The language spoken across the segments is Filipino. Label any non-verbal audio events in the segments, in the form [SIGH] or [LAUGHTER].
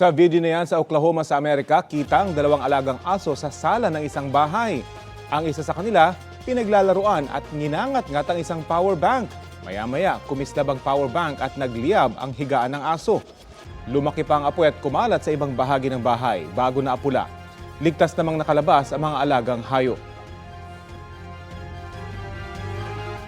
Sa video na yan sa Oklahoma sa Amerika, kita ang dalawang alagang aso sa sala ng isang bahay. Ang isa sa kanila, pinaglalaruan at nginangat-ngat ang isang power bank. Maya-maya, kumislab ang power bank at nagliyab ang higaan ng aso. Lumaki pa ang apoy at kumalat sa ibang bahagi ng bahay bago na apula. Ligtas namang nakalabas ang mga alagang hayop.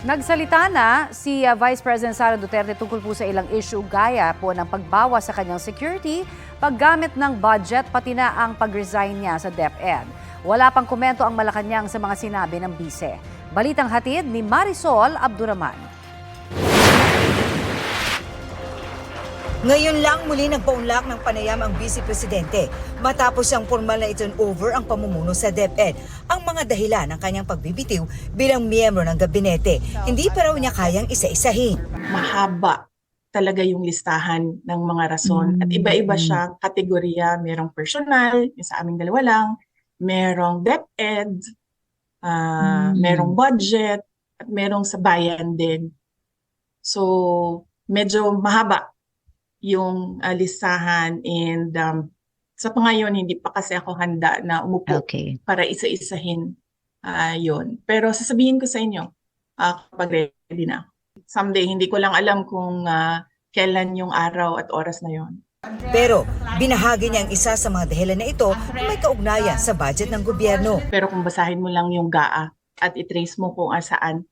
Nagsalita na si uh, Vice President Sara Duterte tungkol po sa ilang issue gaya po ng pagbawas sa kanyang security, paggamit ng budget, pati na ang pag-resign niya sa DepEd. Wala pang komento ang Malacanang sa mga sinabi ng bise. Balitang hatid ni Marisol Abduraman. Ngayon lang muli nagpaunlak ng panayam ang Vice Presidente matapos siyang formal na i-turnover ang pamumuno sa DepEd ang mga dahilan ng kanyang pagbibitiw bilang miyembro ng gabinete. Hindi pa raw niya kayang isa-isahin. mahaba talaga yung listahan ng mga rason. At iba-iba siya kategorya. Merong personal, yung sa aming dalawa lang. Merong DepEd, ah, merong budget, at merong sa bayan din. So, medyo mahaba yung ah, listahan and um, sa pangayon, hindi pa kasi ako handa na umupo Okay. para isa-isahin ah yun. Pero sasabihin ko sa inyo ah, kapag ready na. Someday, hindi ko lang alam kung ah, kailan yung araw at oras na yon. Pero binahagi niya ang isa sa mga dahilan na ito na may kaugnayan sa budget ng gobyerno. Pero kung basahin mo lang yung GAA at itrace mo kung saan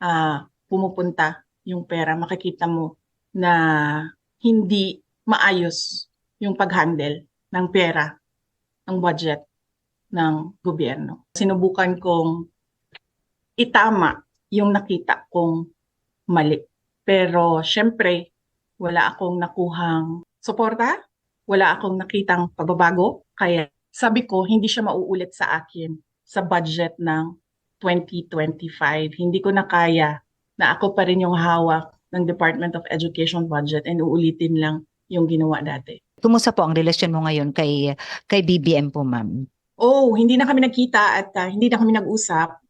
ah, pumupunta yung pera, makikita mo na hindi maayos yung pag-handle ng pera, ng budget ng gobyerno. Sinubukan kong itama yung nakita kong mali. Pero syempre, wala akong nakuhang suporta, wala akong nakitang pagbabago, kaya sabi ko, hindi siya mauulit sa akin sa budget ng 2025. Hindi ko na kaya na ako pa rin yung hawak ng Department of Education budget and uulitin lang yung ginawa dati. Kumusta po ang relasyon mo ngayon kay kay BBM po, ma'am? Oh, hindi na kami nagkita at ah, hindi na kami nag-usap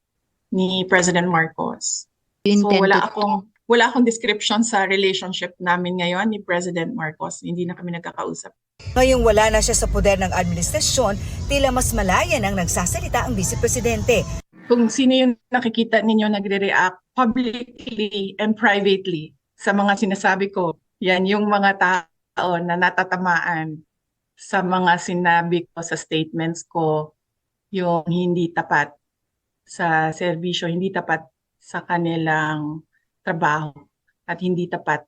ni President Marcos. So wala akong wala akong description sa relationship namin ngayon ni President Marcos. Hindi na kami nagkakausap. Ngayong wala na siya sa poder ng administrasyon, tila mas malaya nang nagsasalita ang Vice Presidente. Kung sino yung nakikita ninyo nagre-react publicly and privately sa mga sinasabi ko, yan yung mga tao na natatamaan sa mga sinabi ko sa statements ko, yung hindi tapat sa serbisyo, hindi tapat sa kanilang trabaho at hindi tapat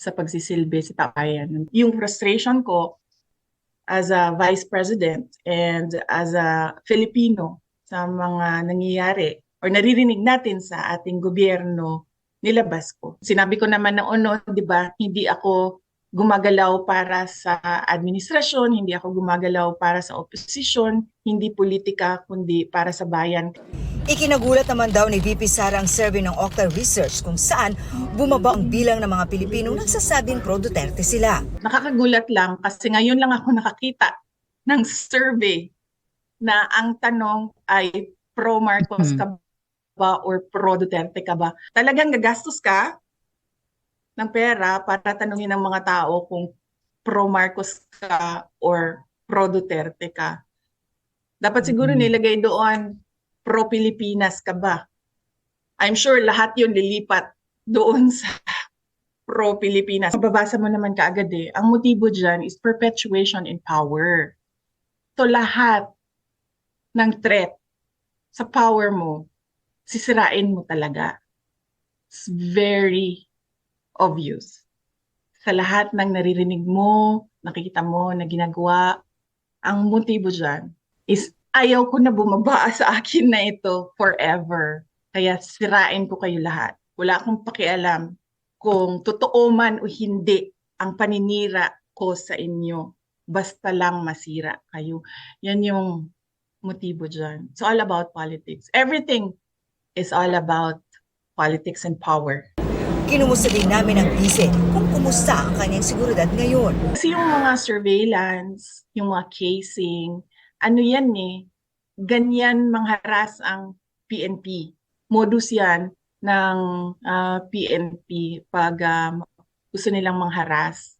sa pagsisilbi sa tabayan. Yung frustration ko as a vice president and as a Filipino sa mga nangyayari or naririnig natin sa ating gobyerno, nilabas ko. Sinabi ko naman na ono, di ba, hindi ako gumagalaw para sa administrasyon, hindi ako gumagalaw para sa oposisyon, hindi politika, kundi para sa bayan. Ikinagulat naman daw ni VP Sara ang survey ng Octa Research kung saan bumaba ang bilang ng mga Pilipinong nagsasabing pro-Duterte sila. Nakakagulat lang kasi ngayon lang ako nakakita ng survey na ang tanong ay pro Marcos Mhm. ka ba or pro Duterte ka ba? Talagang gagastos ka ng pera para tanungin ng mga tao kung pro Marcos ka or pro Duterte ka. Dapat siguro Mhm. nilagay doon pro Pilipinas ka ba? I'm sure lahat yun lilipat doon sa pro Pilipinas. Mababasa mo naman kaagad eh. Ang motibo dyan is perpetuation in power. So lahat ng threat sa power mo, sisirain mo talaga. It's very obvious. Sa lahat ng naririnig mo, nakikita mo na ginagawa, ang motibo dyan is ayaw ko na bumaba [LAUGHS] sa akin na ito forever. Kaya sirain ko kayo lahat. Wala akong pakialam kung totoo man o hindi ang paninira ko sa inyo. Basta lang masira kayo. Yan yung motibo dyan. It's all about politics. Everything is all about politics and power. Kinumusta din namin ang Vice kung kumusta ang kanyang seguridad ngayon. Kasi yung mga surveillance, yung mga casing, ano yan eh, ganyan mangharas ang PNP. Modus yan ng ah, PNP pag ah, gusto nilang mangharas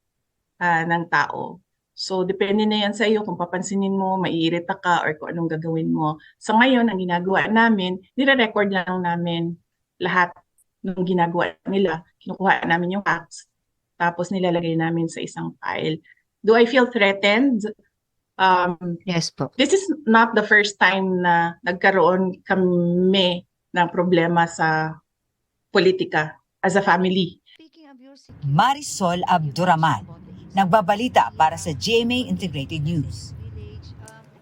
ah, ng tao. So, depende na yan sa iyo kung papansinin mo, maiirita ka, or kung anong gagawin mo. Sa ngayon, ang ginagawa namin, nire-record lang namin lahat ng ginagawa nila. Kinukuha namin yung facts, tapos nilalagay namin sa isang file. Do I feel threatened? Um, Yes po. this is not the first time na nagkaroon kami ng problema sa politika as a family. Marisol Abduraman, nagbabalita para sa GMA Integrated News.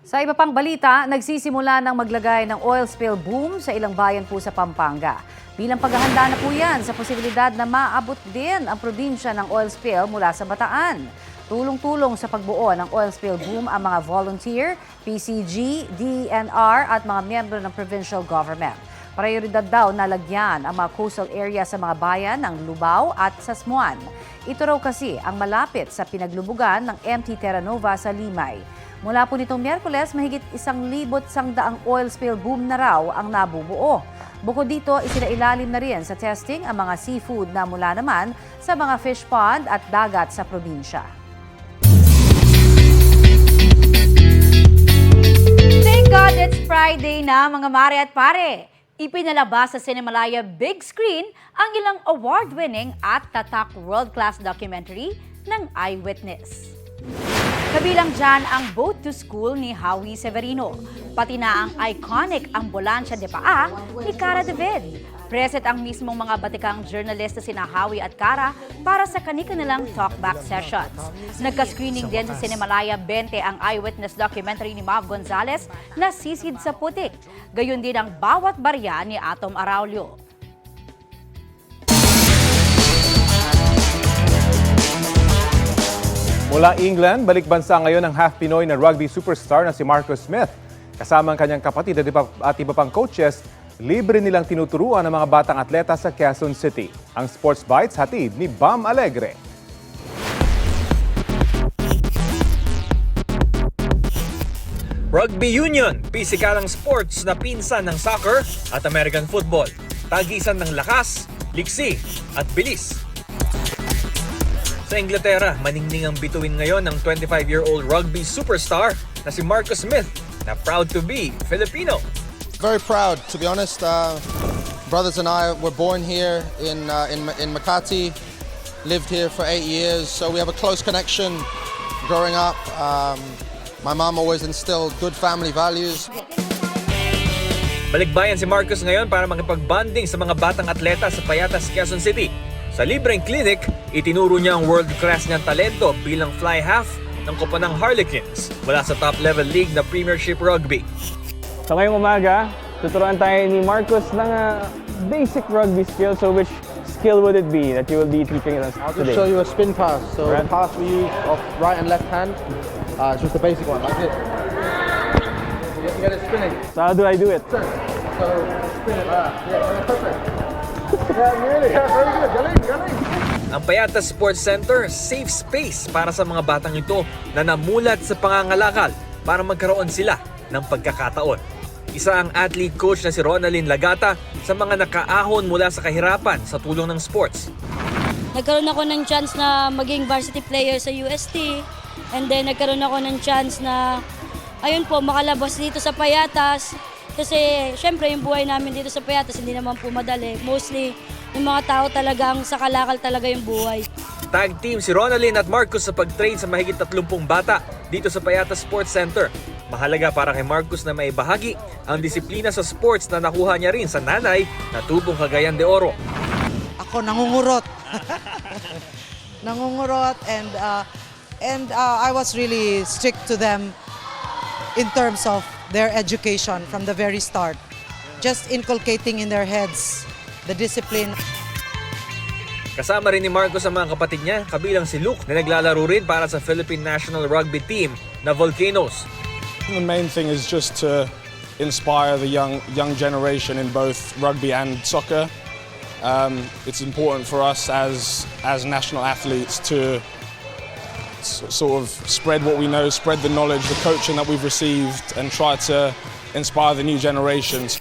Sa iba pang balita, nagsisimula ng maglagay ng oil spill boom sa ilang bayan po sa Pampanga. Bilang paghahanda na po yan sa posibilidad na maabot din ang probinsya ng oil spill mula sa Bataan. Tulong-tulong sa pagbuo ng oil spill boom ang mga volunteer, PCG, DENR at mga miyembro ng provincial government. Prioridad daw na lagyan ang mga coastal area sa mga bayan ng Lubao at Sasmuan. Ito raw kasi ang malapit sa pinaglubugan ng MT Terra Nova sa Limay. Mula po nitong Miyerkules, mahigit isang libot sang daang oil spill boom na raw ang nabubuo. Bukod dito, isinailalim na rin sa testing ang mga seafood na mula naman sa mga fish pond at dagat sa probinsya. Thank God it's Friday na mga mare at pare. Ipinalabas sa Cinemalaya Big Screen ang ilang award-winning at tatak world-class documentary ng Eyewitness. Kabilang dyan ang Boat to School ni Howie Severino, pati na ang iconic Ambulansya de Paa ni Cara David. Present ang mismong mga batikang journalista sina Howie at Cara para sa kani-kanilang talkback sessions. Nagka-screening din sa Cinemalaya 20 ang eyewitness documentary ni Mav Gonzalez na Sisid sa Putik. Gayon din ang bawat barya ni Atom Araulio. Mula England, balik bansa ngayon ang half Pinoy na rugby superstar na si Marcus Smith. Kasama ang kanyang kapatid at iba pang coaches, libre nilang tinuturuan ang mga batang atleta sa Quezon City. Ang Sports Bites hatid ni Bam Alegre. Rugby Union, pisikalang sports na pinsan ng soccer at American football. Tagisan ng lakas, liksi at bilis. Sa Inglaterra, maningning ang bituin ngayon ng 25-year-old rugby superstar na si Marcus Smith na proud to be Filipino. Very proud, to be honest. Uh, brothers and I were born here in, uh, in, in Makati, lived here for eight years, so we have a close connection growing up. Um, my mom always instilled good family values. Balikbayan si Marcus ngayon para makipag-bonding sa mga batang atleta sa Payatas, Quezon City. Sa libreng clinic, itinuro niya ang world-class niyang talento bilang fly half ng koponang Harlequins mula sa top-level league na Premiership Rugby. So ngayong umaga, tuturuan tayo ni Marcos ng uh, basic rugby skills. So which skill would it be that you will be teaching us I'll today? just show you a spin pass. So Right. the pass we use off right and left hand. Uh, it's just a basic one, like this. You get- you get it spinning. So how do I do it? So spin it like that. Yeah, perfect. yeah, really. Yeah, very good. Galing, galing. Ang Payatas Sports Center, safe space para sa mga batang ito na namulat sa pangangalakal para magkaroon sila ng pagkakataon. Isa ang athlete coach na si Ronaldin Lagata sa mga nakaahon mula sa kahirapan sa tulong ng sports. nagkaroon ako ng chance na maging varsity player sa UST. And then nagkaroon ako ng chance na, ayun po, makalabas dito sa Payatas. Kasi syempre yung buhay namin dito sa Payatas hindi naman po madali. Mostly yung mga tao talagang sa kalakal talaga yung buhay. Tag team si Ronaldin at Marcus sa pag-train sa mahigit 30 bata dito sa Payatas Sports Center. Mahalaga para kay Marcus na maibahagi ang disiplina sa sports na nakuha niya rin sa nanay na tubong Cagayan de Oro. ako nangungurot. [LAUGHS] nangungurot and uh, and uh, I was really strict to them in terms of their education from the very start. Just inculcating in their heads the discipline. Kasama rin ni Marcos ang mga kapatid niya, kabilang si Luke na naglalaro rin para sa Philippine National Rugby Team na Volcanoes. The main thing is just to inspire the young young generation in both rugby and soccer. Um, it's important for us as as national athletes to sort of spread what we know, spread the knowledge, the coaching that we've received, and try to inspire the new generations.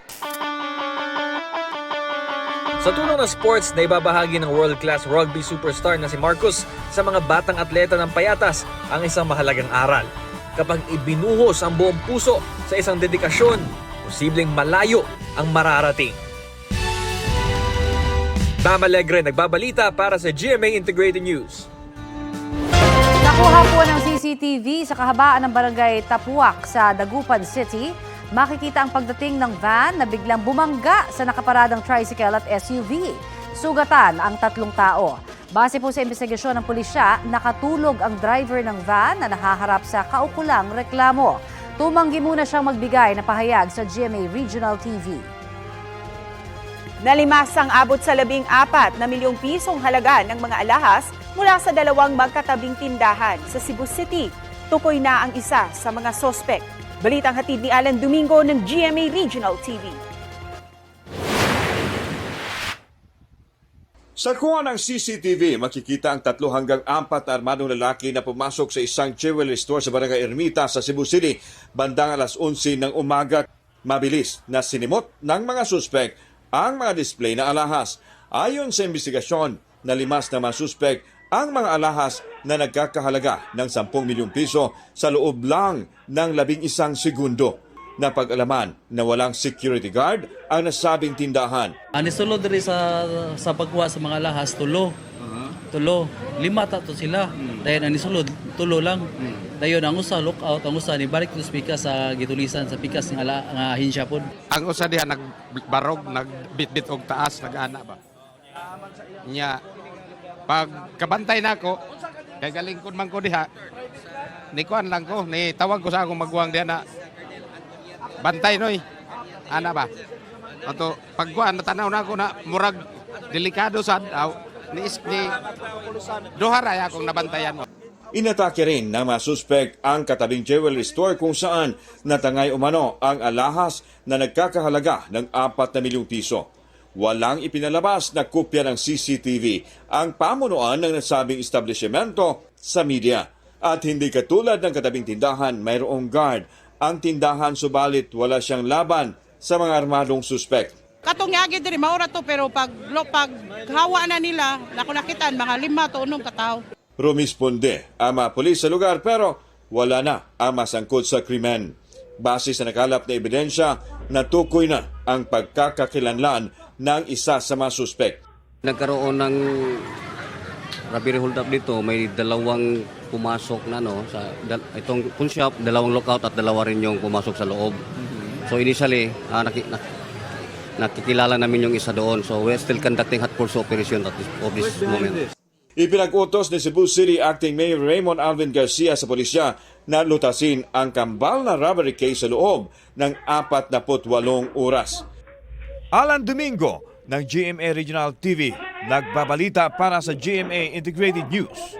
Sa tulong ng sports na ibabahagi ng world-class rugby superstar na si Marcos sa mga batang atleta ng payatas ang isang mahalagang aral. Kapag ibinuhos ang buong puso sa isang dedikasyon, posibleng malayo ang mararating. Tam Alegre nagbabalita para sa GMA Integrated News. Nakuha po ng CCTV sa kahabaan ng barangay Tapuak sa Dagupan City. Makikita ang pagdating ng van na biglang bumangga sa nakaparadang tricycle at SUV. Sugatan ang tatlong tao. Base po sa investigasyon ng pulisya, nakatulog ang driver ng van na nahaharap sa kaukulang reklamo. Tumanggi muna siyang magbigay na pahayag sa GMA Regional TV. Nalimas ang abot sa labing apat na milyong pisong halaga ng mga alahas mula sa dalawang magkatabing tindahan sa Cebu City. Tukoy na ang isa sa mga sospek. Balitang hatid ni Alan Domingo ng GMA Regional TV. Sa kuha ng CCTV, makikita ang tatlo hanggang apat na armadong lalaki na pumasok sa isang jewelry store sa Barangay Ermita sa Cebu City bandang alas 11 ng umaga. Mabilis na sinimot ng mga suspek ang mga display na alahas. Ayon sa investigasyon, nalimas na mga suspek ang mga alahas na nagkakahalaga ng 10 milyong piso sa loob lang ng labing isang segundo. Napag-alaman na walang security guard ang nasabing tindahan. Ani sulod diri sa sa pagkuha sa mga lahas tulo. Tulo. Lima ta to sila. Dayon ani sulod tulo lang. Dayon ang usa lookout ang usa ni balik to speaker sa gitulisan sa pikas ng ala nga ahinsya pod. Ang usa diha nagbarog, nagbitbit og taas, nag-ana ba. Nya pag kabantay nako, kay galingkod man ko diha. Ni kuan lang ko, ni tawag ko sa akong magwang diha na bantay noy. Ana ba? Ato pagkuan natanaw na ako na murag delikado sad aw ni ni duha ra akong nabantayan. Inatake rin ng mga suspek ang katabing jewelry store kung saan natangay umano ang alahas na nagkakahalaga ng 4 na milyong piso. Walang ipinalabas na kopya ng CCTV ang pamunuan ng nasabing establishmento sa media. At hindi katulad ng katabing tindahan, mayroong guard ang tindahan subalit wala siyang laban sa mga armadong suspek. Katong yagi diri maura to pero pag lo pag hawa na nila nako nakitaan mga lima to unom katao. Rumisponde ang mga pulis sa lugar pero wala na ang masangkot sa krimen. Base sa nakalap na ebidensya, natukoy na ang pagkakakilanlan ng isa sa mga suspek. Nagkaroon ng robbery hold up dito, may dalawang pumasok na no sa dal, itong pawn shop, dalawang lookout at dalawa rin yung pumasok sa loob. So initially, ah, naki, nak, nakikilala namin yung isa doon. So we're still conducting hot pursuit operation at this, of this moment. Ipinag-utos ni Cebu City Acting Mayor Raymond Alvin Garcia sa pulisya na lutasin ang kambal na robbery case sa loob ng 48 oras. Alan Domingo ng GMA Regional TV, nagbabalita para sa GMA Integrated News.